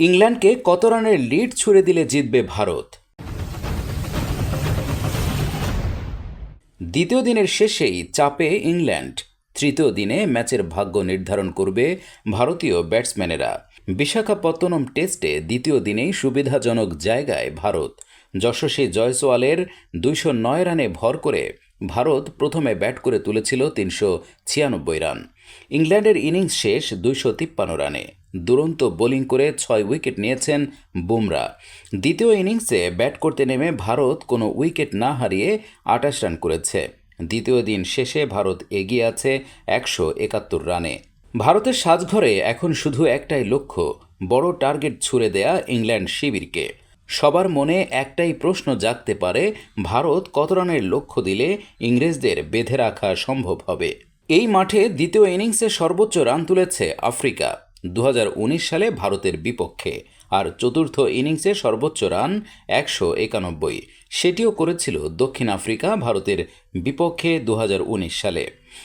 ইংল্যান্ডকে কত রানের লিড ছুড়ে দিলে জিতবে ভারত? দ্বিতীয় দিনের শেষেই চাপে ইংল্যান্ড। তৃতীয় দিনে ম্যাচের ভাগ্য নির্ধারণ করবে ভারতীয় ব্যাটসম্যানেরা। বিশাখাপত্তনম টেস্টে দ্বিতীয় দিনেই সুবিধাজনক জায়গায় ভারত। যশস্বী জয়সওয়ালের দুইশো নয় রানে ভর করে ভারত প্রথমে ব্যাট করে তুলেছিল তিনশো ছিয়ানব্বই রান। ইংল্যান্ডের ইনিংস শেষ দুইশো তিপ্পান্ন রানে। দুরন্ত বোলিং করে ছয় উইকেট নিয়েছেন বুমরা। দ্বিতীয় ইনিংসে ব্যাট করতে নেমে ভারত কোনো উইকেট না হারিয়ে আটাশ রান করেছে। দ্বিতীয় দিন শেষে ভারত এগিয়ে আছে একশো একাত্তর রানে। ভারতের সাজঘরে এখন শুধু একটাই লক্ষ্য, বড় টার্গেট ছুড়ে দেয়া ইংল্যান্ড শিবিরকে। সবার মনে একটাই প্রশ্ন জাগতে পারে, ভারত কত রানের লক্ষ্য দিলে ইংরেজদের বেঁধে রাখা সম্ভব হবে? এই মাঠে দ্বিতীয় ইনিংসে সর্বোচ্চ রান তুলেছে আফ্রিকা। দু হাজার উনিশ সালে ভারতের বিপক্ষে, আর চতুর্থ ইনিংসে সর্বোচ্চ রান একশো একানব্বই। সেটিও করেছিল দক্ষিণ আফ্রিকা ভারতের বিপক্ষে দু হাজার উনিশ সালে।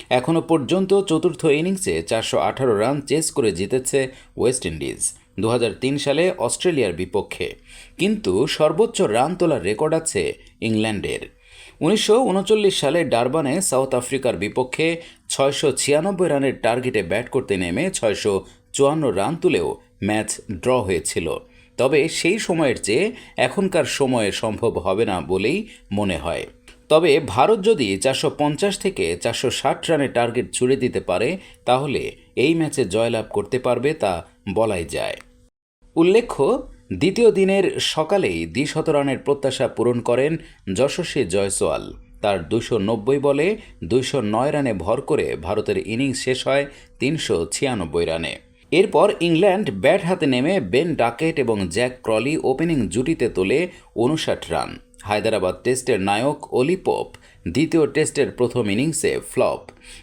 এখনও পর্যন্ত চতুর্থ ইনিংসে চারশো আঠারো রান চেস করে জিতেছে ওয়েস্ট ইন্ডিজ দু হাজার তিন সালে অস্ট্রেলিয়ার বিপক্ষে। কিন্তু সর্বোচ্চ রান তোলার রেকর্ড আছে ইংল্যান্ডের। উনিশশো উনচল্লিশ সালে ডারবানে সাউথ আফ্রিকার বিপক্ষে ছয়শো ছিয়ানব্বই রানের টার্গেটে ব্যাট করতে নেমে ছয়শো চুয়ান্ন রান তুলেও ম্যাচ ড্র হয়েছিল। তবে সেই সময়ের চেয়ে এখনকার সময়ে সম্ভব হবে না বলেই মনে হয়। তবে ভারত যদি চারশো পঞ্চাশ থেকে চারশো ষাট রানের টার্গেট ছুড়ে দিতে পারে, তাহলে এই ম্যাচে জয়লাভ করতে পারবে তা বলাই যায়। উল্লেখ্য, দ্বিতীয় দিনের সকালেই দ্বিশত রানের প্রত্যাশা পূরণ করেন যশস্বী জয়সওয়াল। তার দুশো নব্বই বলে দুইশো নয় রানে ভর করে ভারতের ইনিংস শেষ হয় তিনশো ছিয়ানব্বই রানে। এরপর ইংল্যান্ড ব্যাট হাতে নেমে বেন ডাকেট এবং জ্যাক ক্রলি ওপেনিং জুটিতে তোলে উনষাট রান। হায়দ্রাবাদ টেস্টের নায়ক অলি পোপ দ্বিতীয় টেস্টের প্রথম ইনিংসে ফ্লপ।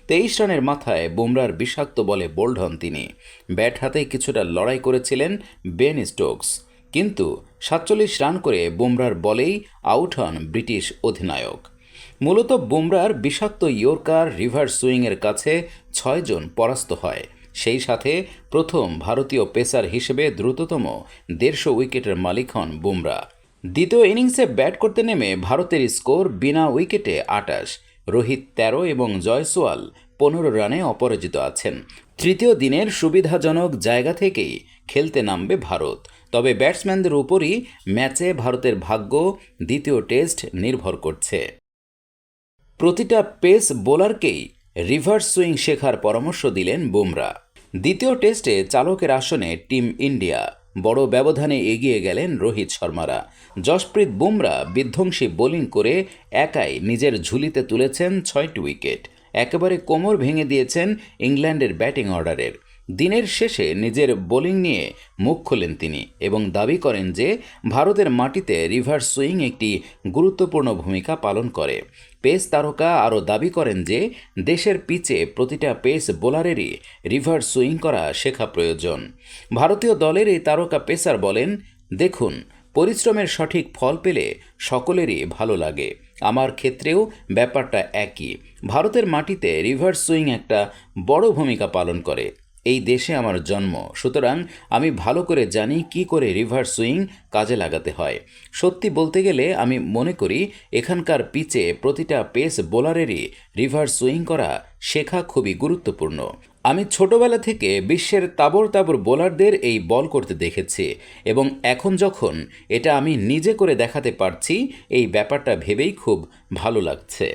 তেইশ রানের মাথায় বুমরার বিষাক্ত বলে বোল্ড হন তিনি। ব্যাট হাতে কিছুটা লড়াই করেছিলেন বেন স্টোকস। কিন্তু সাতচল্লিশ রান করে বুমরার বলেই আউট হন ব্রিটিশ অধিনায়ক। মূলত বুমরার বিষাক্ত ইয়র্কার রিভার সুইংয়ের কাছে ছয়জন পরাস্ত হয়। সেই সাথে প্রথম ভারতীয় পেসার হিসেবে দ্রুততম দেড়শো উইকেটের মালিক হন বুমরা। দ্বিতীয় ইনিংসে ব্যাট করতে নেমে ভারতের স্কোর বিনা উইকেটে আটাশ। রোহিত তেরো এবং জয়সওয়াল পনেরো রানে অপরাজিত আছেন। তৃতীয় দিনের সুবিধাজনক জায়গা থেকেই খেলতে নামবে ভারত। তবে ব্যাটসম্যানদের উপরই ম্যাচে ভারতের ভাগ্য দ্বিতীয় টেস্ট নির্ভর করছে। প্রতিটা পেস বোলারকেই রিভার্স সুইং শেখার পরামর্শ দিলেন বুমরা। দ্বিতীয় টেস্টে চালকের আসনে টিম ইন্ডিয়া। বড় ব্যবধানে এগিয়ে গেলেন রোহিত শর্মারা। যশপ্রীত বুমরা বিধ্বংসী বোলিং করে একাই নিজের ঝুলিতে তুলেছেন ছয়টি উইকেট। একেবারে কোমর ভেঙে দিয়েছেন ইংল্যান্ডের ব্যাটিং অর্ডারের। দিনের শেষে নিজের বোলিং নিয়ে মুখ খোলেন তিনি এবং দাবি করেন যে ভারতের মাটিতে রিভার্স সুইং একটি গুরুত্বপূর্ণ ভূমিকা পালন করে। পেস তারকা আরও দাবি করেন যে দেশের পিচে প্রতিটা পেস বোলারেরই রিভার্স সুইং করা শেখা প্রয়োজন। ভারতীয় দলের এই তারকা পেসার বলেন, দেখুন, পরিশ্রমের সঠিক ফল পেলে সকলেরই ভালো লাগে। আমার ক্ষেত্রেও ব্যাপারটা একই। ভারতের মাটিতে রিভার্স সুইং একটা বড় ভূমিকা পালন করে। এই দেশে আমার জন্ম। সুতরাং আমি ভালো করে জানি কি করে রিভার্স সুইং কাজে লাগাতে হয়। সত্যি বলতে গেলে আমি মনে করি এখানকার পিচে প্রতিটা পেস বোলারেরই রিভার্স সুইং করা শেখা খুবই গুরুত্বপূর্ণ। আমি ছোটবেলা থেকে বিশ্বের তাবর তাবর বোলারদের এই বল করতে দেখেছি এবং এখন যখন এটা আমি নিজে করে দেখাতে পারছি, এই ব্যাপারটা ভেবেই খুব ভালো লাগছে।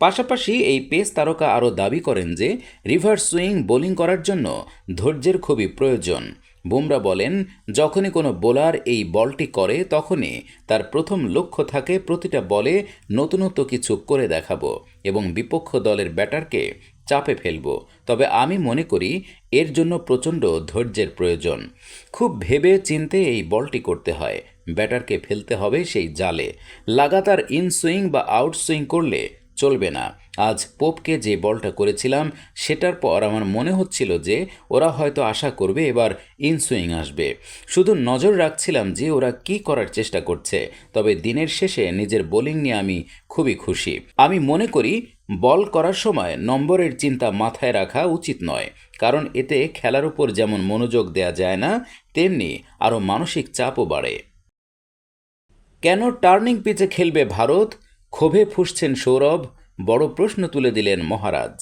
পাশাপাশি এই পেস তারকা আরও দাবি করেন যে, রিভার্স সুইং বোলিং করার জন্য ধৈর্যের খুবই প্রয়োজন। বুমরা বলেন, যখনই কোনো বোলার এই বলটি করে, তখনই তার প্রথম লক্ষ্য থাকে প্রতিটা বলে নতুনত্ব কিছু করে দেখাবো এবং বিপক্ষ দলের ব্যাটারকে চাপে ফেলব। তবে আমি মনে করি, এর জন্য প্রচণ্ড ধৈর্যের প্রয়োজন। খুব ভেবে চিনতে এই বলটি করতে হয়। ব্যাটারকে ফেলতে হবে সেই জালে। লাগাতার ইন সুইং বা আউট সুইং করলে চলবে না। আজ পোপকে যে বলটা করেছিলাম, সেটার পর আমার মনে হচ্ছিল যে ওরা হয়তো আশা করবে এবার ইনসুইং আসবে। শুধু নজর রাখছিলাম যে ওরা কি করার চেষ্টা করছে, তবে দিনের শেষে নিজের বোলিং নিয়ে আমি খুবই খুশি। আমি মনে করি, বল করার সময় নম্বরের চিন্তা মাথায় রাখা উচিত নয়, কারণ এতে খেলার উপর যেমন মনোযোগ দেয়া যায় না, তেমনি আরও মানসিক চাপও বাড়ে। কেন টার্নিং পিচে খেলবে ভারত? ক্ষোভে ফুসছেন সৌরভ, বড় প্রশ্ন তুলে দিলেন মহারাজ।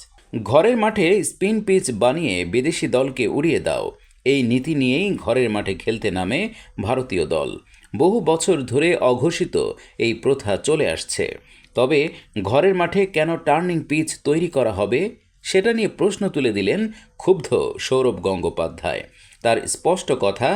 ঘরের মাঠে স্পিন পিচ বানিয়ে বিদেশি দলকে উড়িয়ে দাও। এই নীতি নিয়েই ঘরের মাঠে খেলতে নামে ভারতীয় দল। বহু বছর ধরে অঘোষিত এই প্রথা চলে আসছে। তবে ঘরের মাঠে কেন টার্নিং পিচ তৈরি করা হবে, সেটা নিয়ে প্রশ্ন তুলে দিলেন ক্ষুব্ধ সৌরভ গঙ্গোপাধ্যায়। তার স্পষ্ট কথা,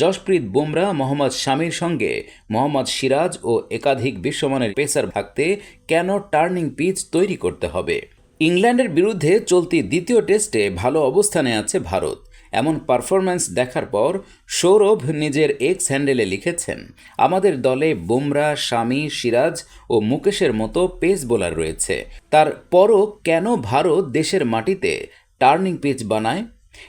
জশপ্রীত বুমরা, মোহাম্মদ শামির সঙ্গে মোহাম্মদ সিরাজ ও একাধিক বিশ্বমানের পেসার ভাগতে কেন টার্নিং পিচ তৈরি করতে হবে? ইংল্যান্ডের বিরুদ্ধে চলতি দ্বিতীয় টেস্টে ভালো অবস্থানে আছে ভারত। এমন পারফরম্যান্স দেখার পর সৌরভ নিজের এক্স হ্যান্ডেলে লিখেছেন, আমাদের দলে বুমরা, শামি, সিরাজ ও মুকেশের মতো পেস বোলার রয়েছে। তারপরও কেন ভারত দেশের মাটিতে টার্নিং পিচ বানায়?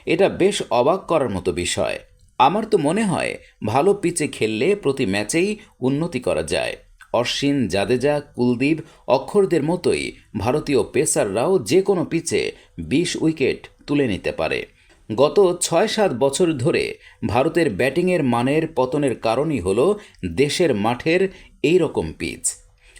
এটা বেশ অবাক করার মতো বিষয়। আমার তো মনে হয়, ভালো পিচে খেললে প্রতি ম্যাচেই উন্নতি করা যায়। অশ্বিন, জাদেজা, কুলদীপ, অক্ষরদের মতোই ভারতীয় পেসাররাও যে কোনো পিচে বিশ উইকেট তুলে নিতে পারে। গত ছয় সাত বছর ধরে ভারতের ব্যাটিংয়ের মানের পতনের কারণই হল দেশের মাঠের এই রকম পিচ।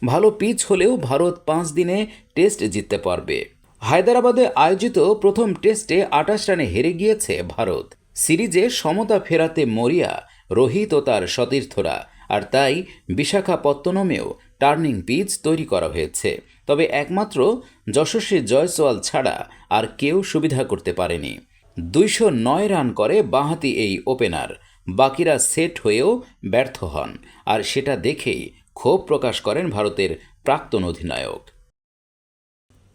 ভালো পিচ হলেও ভারত পাঁচ দিনে টেস্ট জিততে পারবে। হায়দ্রাবাদে আয়োজিত প্রথম টেস্টে আটাশ রানে হেরে গিয়েছে ভারত। সিরিজে সমতা ফেরাতে মরিয়া, রোহিত ও তার সতীর্থরা। আর তাই বিশাখাপত্তনমেও টার্নিং পিচ তৈরি করা হয়েছে। তবে একমাত্র যশস্বী জয়সওয়াল ছাড়া আর কেউ সুবিধা করতে পারেনি। দুইশো নয় রান করে বাঁহাতি এই ওপেনার। বাকিরা সেট হয়েও ব্যর্থ হন। আর সেটা দেখেই ক্ষোভ প্রকাশ করেন ভারতের প্রাক্তন অধিনায়ক।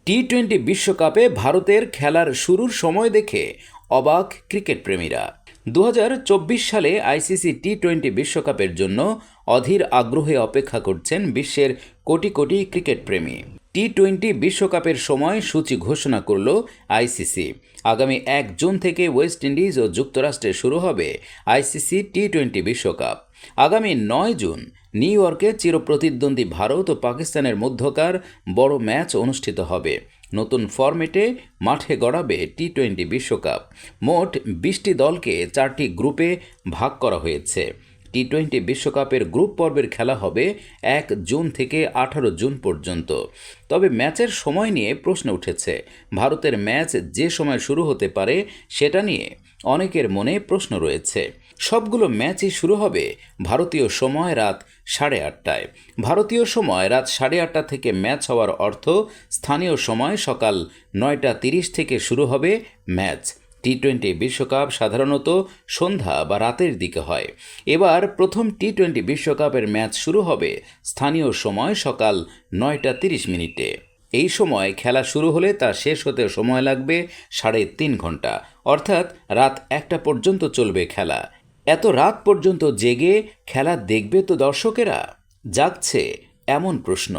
টি টোয়েন্টি বিশ্বকাপে ভারতের খেলার শুরুর সময় দেখে অবাক ক্রিকেট প্রেমীরা দু হাজার চব্বিশ সালে আইসিসি টি টোয়েন্টি বিশ্বকাপের জন্য অধীর আগ্রহে অপেক্ষা করছেন বিশ্বের কোটি কোটি ক্রিকেট প্রেমী টি টোয়েন্টি বিশ্বকাপের সময় সূচি ঘোষণা করল আইসিসি আগামী এক জুন থেকে ওয়েস্ট ইন্ডিজ ও যুক্তরাষ্ট্রে শুরু হবে আইসিসি টি টোয়েন্টি বিশ্বকাপ। আগামী নয় জুন নিউ ইয়র্কে চিরপ্রতিদ্বন্দ্বী ভারত ও পাকিস্তানের মধ্যকার বড় ম্যাচ অনুষ্ঠিত হবে। নতুন ফরম্যাটে মাঠে গড়াবে টি টোয়েন্টি বিশ্বকাপ। মোট বিশটি দলকে চারটি গ্রুপে ভাগ করা হয়েছে। টি টোয়েন্টি বিশ্বকাপের গ্রুপ পর্বের খেলা হবে এক জুন থেকে আঠারো জুন পর্যন্ত। তবে ম্যাচের সময় নিয়ে প্রশ্ন উঠেছে। ভারতের ম্যাচ যে সময় শুরু হতে পারে সেটা নিয়ে অনেকের মনে প্রশ্ন রয়েছে। সবগুলো ম্যাচই শুরু হবে ভারতীয় সময় রাত সাড়ে আটটায়। ভারতীয় সময় রাত সাড়ে আটটা থেকে ম্যাচ হওয়ার অর্থ স্থানীয় সময় সকাল নয়টা তিরিশ থেকে শুরু হবে ম্যাচ। টি টোয়েন্টি বিশ্বকাপ সাধারণত সন্ধ্যা বা রাতের দিকে হয়। এবার প্রথম টি টোয়েন্টি বিশ্বকাপের ম্যাচ শুরু হবে স্থানীয় সময় সকাল নয়টা তিরিশ মিনিটে। এই সময় খেলা শুরু হলে তা শেষ হতে সময় লাগবে সাড়ে তিন ঘণ্টা। অর্থাৎ রাত একটা পর্যন্ত চলবে খেলা। এত রাত পর্যন্ত জেগে খেলা দেখবে তো দর্শকেরা? জাগছে এমন প্রশ্ন।